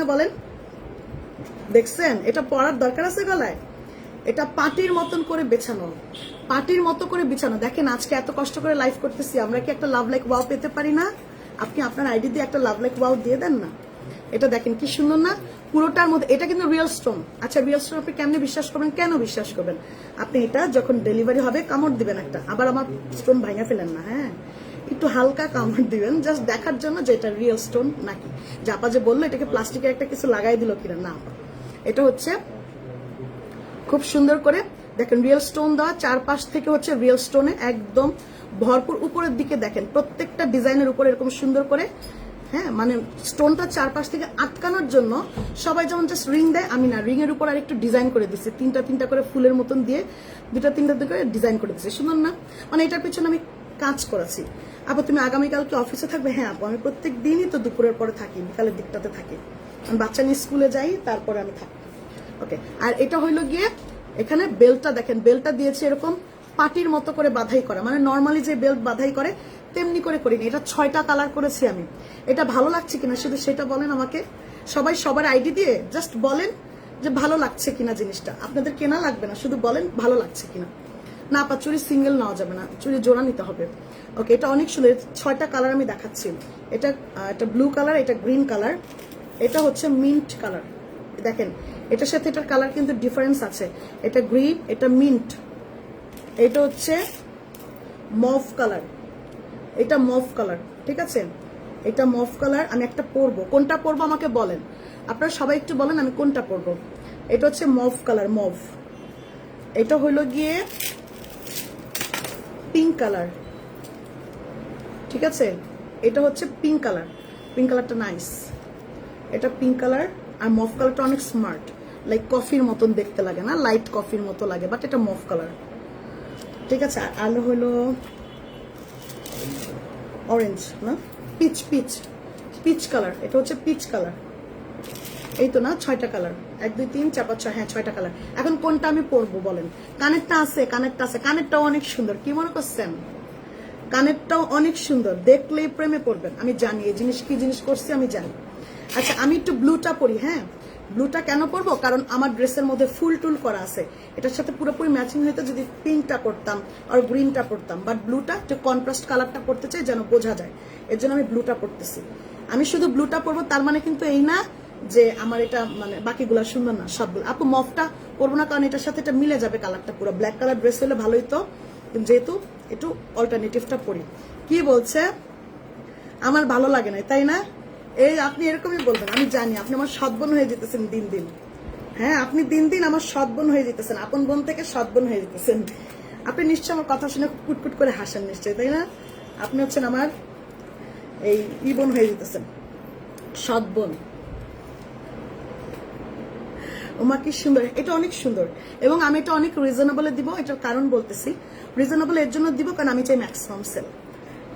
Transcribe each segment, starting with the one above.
কিনা বলেন? দেখছেন? এটা পরার দরকার আছে গলায়? এটা পাটির মতন করে বেছানো। পাটির মতো করে বিছানো। দেখেন, আজকে এত কষ্ট করে লাইভ করতেছি। আমরা কি একটা লাভ লাইক ওয়াও পেতে পারি না? আপনি আপনার আইডি দিয়ে একটা লাভ লাইক ওয়াও দিয়ে দেন না? এটা দেখেন কি সুন্দর না? পুরোটার মধ্যে এটা কিন্তু রিয়েল স্টোন আচ্ছা রিয়েল স্টোন আপনি কেমনে বিশ্বাস করবেন? কেন বিশ্বাস করবেন? আপনি এটা যখন ডেলিভারি হবে, কামড় দিবেন একটা। আবার আমার স্টোন ভাঙা ফেলেন না হ্যাঁ? একটু হালকা কামড় দিবেন জাস্ট দেখার জন্য যে এটা রিয়েল স্টোন নাকি। জাপা যে বলল এটাকে প্লাস্টিকের একটা কিছু লাগাই দিল কিনা, না। এটা হচ্ছে খুব সুন্দর করে, দেখেন রিয়েল স্টোন দেওয়া, চারপাশ থেকে হচ্ছে রিয়েল স্টোনে একদম ভরপুর উপরের দিকে দেখেন, প্রত্যেকটা ডিজাইনের উপরে এরকম সুন্দর করে হ্যাঁ মানে স্টোনটা চারপাশ থেকে আটকানোর জন্য সবাই যেমন জাস্ট রিং দেয়, আমি না রিং এর উপর আর একটু ডিজাইন করে দিচ্ছি তিনটা তিনটা করে ফুলের মতন দিয়ে, দুটা তিনটা করে ডিজাইন করে দিচ্ছি সুন্দর না? মানে এটার পিছনে আমি কাজ করেছি। আপু, তুমি আগামীকাল কি অফিসে থাকবে? হ্যাঁ আপু, আমি প্রত্যেক দিনই তো দুপুরের পরে থাকি, বিকালের দিকটাতে থাকি। আমি বাচ্চা নিয়ে স্কুলে যাই, তারপরে আমি থাকি। ওকে, আর এটা হইল গিয়ে, এখানে বেল্টটা দেখেন বেল্টটা দিয়েছে এরকম পাটির মতো করে বাধাই করা। মানে নর্মালি যে বেল্ট বাধাই করে, তেমনি করে করিনি। এটা ছয়টা কালার করেছি আমি। এটা ভালো লাগছে কিনা শুধু সেটা বলেন আমাকে। সবাই সবার আইডি দিয়ে জাস্ট বলেন যে ভালো লাগছে কিনা জিনিসটা। আপনাদের কেনা লাগবে না, শুধু বলেন ভালো লাগছে কিনা। না আপা চুরি সিঙ্গেল নেওয়া যাবে না। চুরি জোড়া নিতে হবে। ওকে এটা অনেক সুন্দর। ছয়টা কালার আমি দেখাচ্ছি। এটা এটা ব্লু কালার এটা গ্রিন কালার এটা হচ্ছে মিন্ট কালার দেখেন, এটার সাথে এটার কালার কিন্তু ডিফারেন্স আছে। এটা গ্রিন এটা মিন্ট এটা হচ্ছে মফ কালার এটা মফ কালার ঠিক আছে? এটা মফ কালার আমি একটা পরবো। কোনটা পরবো আমাকে বলেন? আপনারা সবাই একটু বলেন, আমি কোনটা পরবো? এটা হচ্ছে মফ কালার মফ এটা হলো গিয়ে পিঙ্ক কালার ঠিক আছে? এটা হচ্ছে পিঙ্ক কালার পিঙ্ক কালারটা নাইস এটা পিঙ্ক কালার আর মফ কালারটা অনেক স্মার্ট লাইক কফির মতন দেখতে লাগে না? লাইট কফির মতো লাগে বাট এটা মফ কালার ঠিক আছে? আলো হলো অরেঞ্জ না? পিচ পিচ পিচ কালার এটা হচ্ছে পিচ কালার এই তো না, ছয়টা কালার এক, দুই, তিন, চার, পাঁচ, ছয় হ্যাঁ ছয়টা কালার এখন কোনটা আমি পরবো বলেন? কানেরটা আছে কানেরটা আছে। কানেরটাও অনেক সুন্দর। কি মনে করছেন? কানেরটাও অনেক সুন্দর। দেখলেই প্রেমে পড়বেন। আমি জানি, এই জিনিস কি জিনিস করছি আমি জানি। আচ্ছা আমি একটু ব্লুটা পরি হ্যাঁ? ব্লুটা কেন পরবো? কারণ আমার ড্রেসের মধ্যে ফুল টুল করা আছে। এটার সাথে পুরোপুরি ম্যাচিং হইতো যদি পিঙ্কটা পরতাম আর গ্রিনটা পরতাম বাট ব্লুটা একটু কন্ট্রাস্ট কালারটা পড়তে চাই যেন বোঝা যায়। এর জন্য আমি ব্লুটা পরতেছি। আমি শুধু ব্লুটা পরবো, তার মানে কিন্তু এই না যে আমার এটা মানে বাকিগুলো সুন্দর না সবগুলো আপু, মফটা করব না, কারণ এটার সাথে এটা মিলে যাবে কালারটা পুরো। ব্ল্যাক কালার ড্রেস হলে ভালোই তো। যেহেতু একটু অল্টারনেটিভটা পরি। কি বলছে? আমার ভালো লাগে না তাই না? এই আপনি এরকমই বলবেন, আমি জানি, আপনি আমার সৎ বোন হয়ে যেতেছেন দিন দিন। হ্যাঁ আপনি দিন দিন আমার সৎ বোন হয়ে যেতেছেন, আপন বোন থেকে সৎ বোন হয়ে যেতেছেন। আপনি নিশ্চয় আমার কথা শুনে কুটকুট করে হাসেন নিশ্চয়ই, তাই না? আপনি হচ্ছেন আমার এই ইবন হয়ে যেতেছেন, সৎ বোন। ওমা কি সুন্দর, এটা অনেক সুন্দর। এবং আমি এটা অনেক রিজনেবলে দিব, এটার কারণ বলতেছি। রিজনেবল এর জন্য দিব, কারণ আমি চাই ম্যাক্সিমাম সেল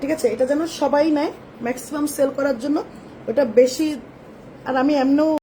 ঠিক আছে? এটা যেন সবাই নেয় ম্যাক্সিমাম সেল করার জন্য। ওটা বেশি, আর আমি এমনও